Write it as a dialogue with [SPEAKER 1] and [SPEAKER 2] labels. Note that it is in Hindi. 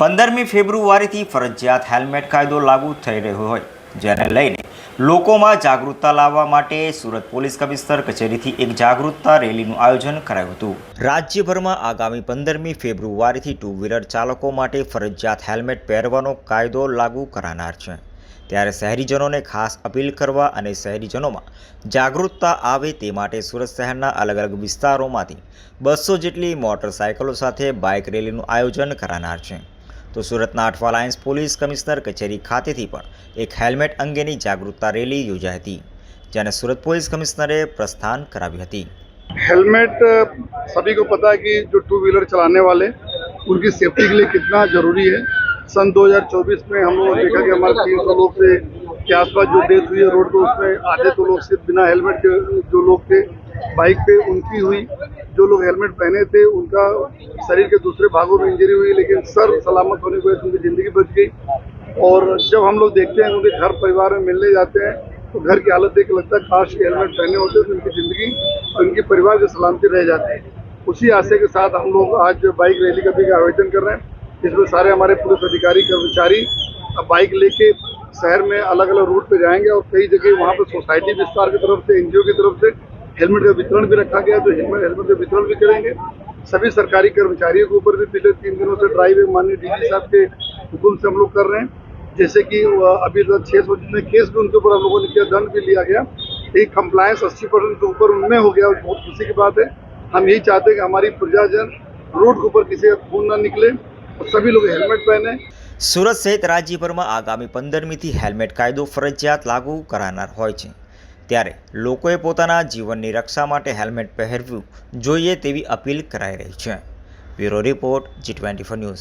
[SPEAKER 1] પંદરમી ફેબ્રુઆરીથી ફરજિયાત હેલ્મેટ કાયદો લાગુ થઈ રહ્યો હોય, જેને લઈને લોકોમાં જાગૃતતા લાવવા માટે સુરત પોલીસ કમિશનર કચેરીથી એક જાગૃતતા રેલીનું આયોજન કરાયું હતું. રાજ્યભરમાં આગામી પંદરમી ફેબ્રુઆરીથી ટુ વ્હીલર ચાલકો માટે ફરજિયાત હેલ્મેટ પહેરવાનો કાયદો લાગુ કરાનાર છે. ત્યારે શહેરીજનોને ખાસ અપીલ કરવા અને શહેરીજનોમાં જાગૃતતા આવે તે માટે સુરત શહેરના અલગ અલગ વિસ્તારોમાંથી બસો જેટલી મોટરસાયકલો સાથે બાઇક રેલીનું આયોજન કરાનાર છે. તો સુરતના અઠવા લાયન્સ પોલીસ કમિશનર કચેરી ખાતેથી પણ એક હેલ્મેટ અંગેની જાગૃતતા રેલી યોજાઈ હતી જેને સુરત પોલીસ કમિશનરે પ્રસ્થાન કરાવી હતી
[SPEAKER 2] हेलमेट सभी को पता है कि जो टू व्हीलर चलाने वाले उनकी सेफ्टी के लिए कितना जरूरी है सन 2024 में हम लोगों ने देखा कि हमारे तीन सौ लोग थे के आसपास जो डेथ हुई है रोड पे उसमें आधे तो लोग सिर्फ बिना हेलमेट के जो लोग थे बाइक पे उनकी हुई जो लोग हेलमेट पहने थे, उनका शरीर के दूसरे भागों में इंजरी हुई, लेकिन सर सलामत होने की वजह से उनकी ज़िंदगी बच गई। और जब हम लोग देखते हैं उनके घर परिवार में मिलने जाते हैं तो घर की हालत देख लगता है काश के हेलमेट पहने होते तो उनकी ज़िंदगी और उनके परिवार की सलामती रह जाती। उसी आशय के साथ हम लोग आज बाइक रैली का भी आयोजन कर रहे हैं, जिसमें सारे हमारे पुलिस अधिकारी, कर्मचारी बाइक लेके शहर में अलग अलग रूट पे जाएँगे और कई जगह वहाँ पे सोसाइटी विस्तार की तरफ़ से एनजीओ की तरफ़ से हेलमेट का वितरण भी रखा गया है, तो हेलमेट हेलमेट का वितरण भी करेंगे सभी सरकारी कर्मचारियों के ऊपर भी पिछले तीन दिनों से ड्राइव है माननीय डी साहब के हुक्म से हम लोग कर रहे हैं जैसे कि अ, अभी तक छः सौ जितने केस भी उनके ऊपर हम लोगों ने किया दंड भी लिया गया एक कंप्लायंस अस्सी परसेंट के ऊपर उनमें हो गया और बहुत खुशी की बात है हम यही चाहते हैं कि हमारी प्रजाजन रोड के ऊपर किसी का खून ना निकले और सभी लोग हेलमेट पहने
[SPEAKER 1] સુરત સહિત રાજ્યભરમાં આગામી પંદરમીથી હેલ્મેટ કાયદો ફરજિયાત લાગુ કરાનાર હોય છે ત્યારે લોકોએ પોતાના જીવનની રક્ષા માટે હેલ્મેટ પહેરવું જોઈએ તેવી અપીલ કરાઈ રહી છે. Bureau report G twenty news.